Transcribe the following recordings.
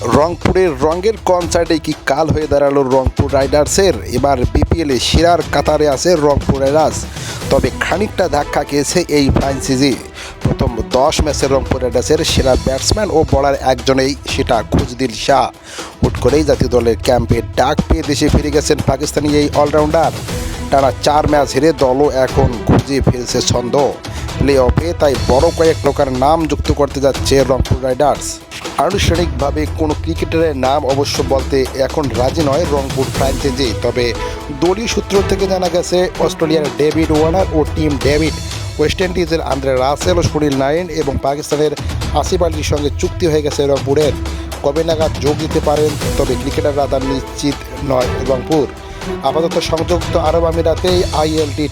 রংপুরের রঙের কনসার্টে কি কাল হয়ে দাঁড়াল রংপুর রাইডার্সের এবার বিপিএলে সেরার কাতারে আছে রংপুর রাইডার্স তবে খানিকটা ধাক্কা খেয়েছে এই ফ্রাঞ্চাইজি প্রথম দশ ম্যাচে রংপুর রাইডার্সের সেরা ব্যাটসম্যান ও বলার একজনেই, সেটা খুজদিল শাহ। হুট করেই জাতীয় দলের ক্যাম্পে ডাক পেয়ে দেশে ফিরে গেছেন পাকিস্তানি এই অলরাউন্ডার টানা চার ম্যাচ হেরে দলও এখন খুঁজে ফেলছে ছন্দ। প্লে অফে তাই বড় কয়েক লোকের নাম যুক্ত করতে যাচ্ছে রংপুর রাইডার্স। আনুষ্ঠানিকভাবে কোনো ক্রিকেটারের নাম অবশ্য বলতে এখন রাজি নয় রংপুর ফ্র্যাঞ্চাইজি তবে দলীয় সূত্র থেকে জানা গেছে, অস্ট্রেলিয়ার ডেভিড ওয়ার্নার ও টিম ডেভিড, ওয়েস্ট ইন্ডিজের আন্দ্রে রাসেল ও সুনীল নাইন এবং পাকিস্তানের আসিফ আলীর সঙ্গে চুক্তি হয়ে গেছে রংপুরের। কবে নাগাদ যোগ দিতে পারেন, তবে ক্রিকেটাররা তা নিশ্চিত নয় রংপুর। আপাতত সংযুক্ত আরব আমিরাতেই আইএলটি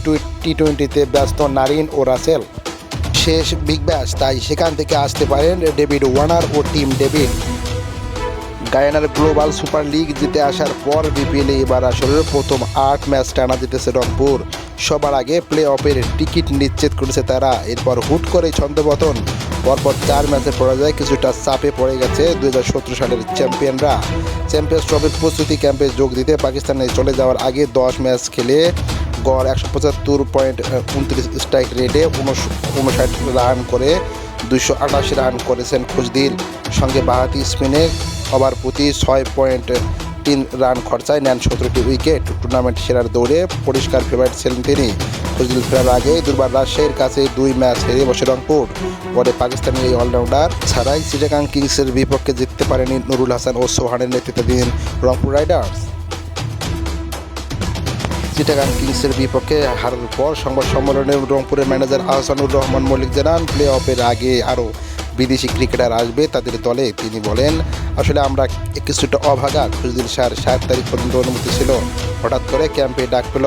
টি টোয়েন্টিতে ব্যস্ত নারিন ও রাসেল। শেষ বিগ ব্যাশ তাই সেখান থেকে আসতে পারেন ডেভিড ওয়ার্নার ও টিম ডেভিড গায়ানার গ্লোবাল সুপার লিগ জিতে আসার পর বিপিএলে এবার আসলে প্রথম আট ম্যাচ টানা জিতেছে রংপুর। সবার আগে প্লে অফের টিকিট নিশ্চিত করেছে তারা। এরপর হুট করে ছন্দপতন। পরপর চার ম্যাচের পরাজয় কিছুটা চাপে পড়ে গেছে দুই হাজার সতেরো সালের চ্যাম্পিয়নরা। চ্যাম্পিয়ন্স ট্রফির প্রস্তুতি ক্যাম্পে যোগ দিতে পাকিস্তানে চলে যাওয়ার আগে দশ ম্যাচ খেলে গড় একশো পঁচাত্তর পয়েন্ট উনত্রিশ স্ট্রাইক রেটে উনষাট রান করে, দুইশো আটাশি রান করেছেন খুজদিল সঙ্গে বাহাতি স্পিনে ওভার প্রতি ছয় পয়েন্ট তিন রান খরচায় নেন সতেরোটি উইকেট টুর্নামেন্ট সেরার দৌড়ে পরিষ্কার ফেভারিট ছিলেন তিনি। খুজদিল ফেরার আগে দুর্বার রাজশাহীর কাছে দুই ম্যাচ হেরে বসে রংপুর। পরে পাকিস্তানি এই অলরাউন্ডার ছাড়াই সিটাগাং কিংসের বিপক্ষে জিততে পারেনি নুরুল হাসান ও সোহানের নেতৃত্বাধীন রংপুর রাইডার্স। চিটাগাং কিংসের বিপক্ষে হারার পর সংবাদ সম্মেলনে রংপুরের ম্যানেজার আহসানুর রহমান মল্লিক জানান প্লে অফের আগে আরও বিদেশি ক্রিকেটার আসবে তাদের দলে। তিনি বলেন, আসলে আমরা কিছুটা অভাগা। খুজদিল শাহর সাত তারিখ পর্যন্ত অনুমতি ছিল। হঠাৎ করে ক্যাম্পে ডাক পেল।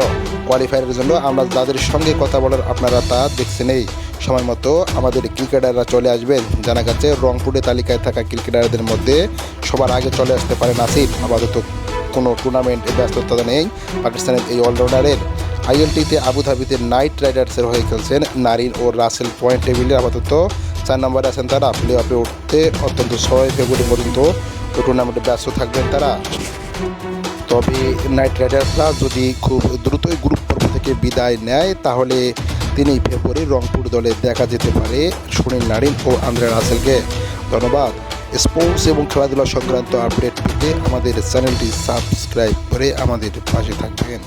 কোয়ালিফায়ারের জন্য আমরা যাদের সঙ্গে কথা বলার আপনারা তা দেখছেন এই সময় মতো। আমাদের ক্রিকেটাররা চলে আসবেন। জানা গেছে, রংপুরে তালিকায় থাকা ক্রিকেটারদের মধ্যে সবার আগে চলে আসতে পারে নাসিব আপাতত কোনো টুর্নামেন্টে ব্যস্ততা নেই। পাকিস্তানের এই অলরাউন্ডারের আইএলটিতে আবুধাবিতে নাইট রাইডার্সের হয়ে খেলছেন নারিন ও রাসেল পয়েন্ট টেবিলে আপাতত চার নম্বরে আছেন তারা। প্লে অফে উঠতে অত্যন্ত ছয় ফেব্রুয়ারি পর্যন্ত টুর্নামেন্টে ব্যস্ত থাকবেন তারা। তবে নাইট রাইডার্সরা যদি খুব দ্রুতই গ্রুপ পর্ব থেকে বিদায় নেয়, তাহলে তিনি ফেব্রুয়ারি রংপুর দলে দেখা যেতে পারে সুনীল নারিন ও আন্দ্রে রাসেলকে। ধন্যবাদ। স্পোর্টস এবং খেলাধুলা সংক্রান্ত আপডেট পেতে আমাদের চ্যানেলটি সাবস্ক্রাইব করে আমাদের পাশে থাকবেন।